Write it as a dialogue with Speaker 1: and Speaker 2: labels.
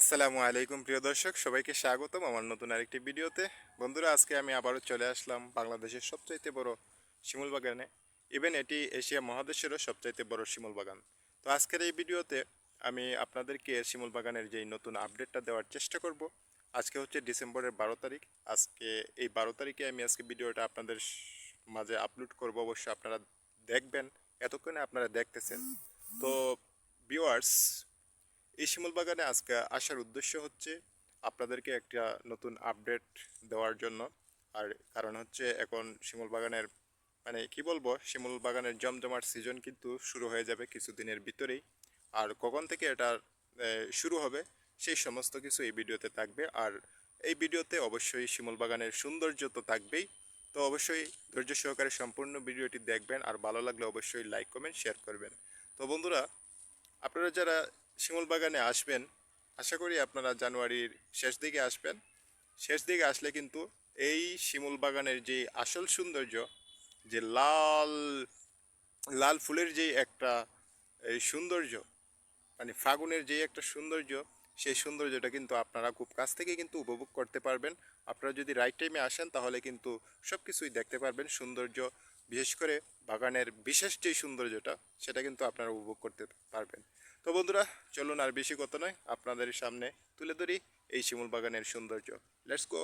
Speaker 1: আসসালামু আলাইকুম, প্রিয় দর্শক। সবাইকে স্বাগতম আমার নতুন আরেকটি ভিডিওতে। বন্ধুরা, আজকে আমি আবারও চলে আসলাম বাংলাদেশের সবচাইতে বড় শিমুল বাগানে। ইভেন এটি এশিয়া মহাদেশেরও সবচাইতে বড় শিমুল বাগান। তো আজকের এই ভিডিওতে আমি আপনাদেরকে শিমুল বাগানের যেই নতুন আপডেটটা দেওয়ার চেষ্টা করব, আজকে হচ্ছে ডিসেম্বরের বারো তারিখ। আজকে এই বারো তারিখে আমি আজকে ভিডিওটা আপনাদের মাঝে আপলোড করব, অবশ্যই আপনারা দেখবেন। এতক্ষণে আপনারা দেখতেছেন। তো ভিউয়ার্স এই শিমুল বাগানে আজকে আসার উদ্দেশ্য হচ্ছে আপনাদেরকে একটা নতুন আপডেট দেওয়ার জন্য। আর কারণ হচ্ছে এখন শিমুল বাগানের মানে কি বলব, শিমুল বাগানের জমজমাট সিজন কিন্তু শুরু হয়ে যাবে কিছুদিনের ভিতরেই। আর কখন থেকে এটা শুরু হবে, সেই সমস্ত কিছু এই ভিডিওতে থাকবে। আর এই ভিডিওতে অবশ্যই শিমুল বাগানের সৌন্দর্য তো থাকবেই। তো অবশ্যই ধৈর্য সহকারে সম্পূর্ণ ভিডিওটি দেখবেন। আর ভালো লাগলে অবশ্যই লাইক কমেন্ট শেয়ার করবেন। তো বন্ধুরা, আপনারা যারা শিমুল বাগানে আসবেন, আশা করি আপনারা জানুয়ারির শেষ দিকে আসবেন। শেষ দিকে আসলে কিন্তু এই শিমুল বাগানের যে আসল সৌন্দর্য, যে লাল লাল ফুলের যে একটা এই সৌন্দর্য মানে ফাগুনের যে একটা সৌন্দর্য, সেই সৌন্দর্যটা কিন্তু আপনারা খুব কাছ থেকে কিন্তু উপভোগ করতে পারবেন। আপনারা যদি রাইট টাইমে আসেন, তাহলে কিন্তু সব কিছুই দেখতে পারবেন সৌন্দর্য। বিশেষ করে বাগানের বিশেষ যে সৌন্দর্যটা, সেটা কিন্তু আপনারা উপভোগ করতে পারবেন। তো বন্ধুরা, চলুন আর বেশি কথা নয়, আপনাদের সামনে তুলে ধরি এই শিমুল বাগানের সৌন্দর্য। Let's go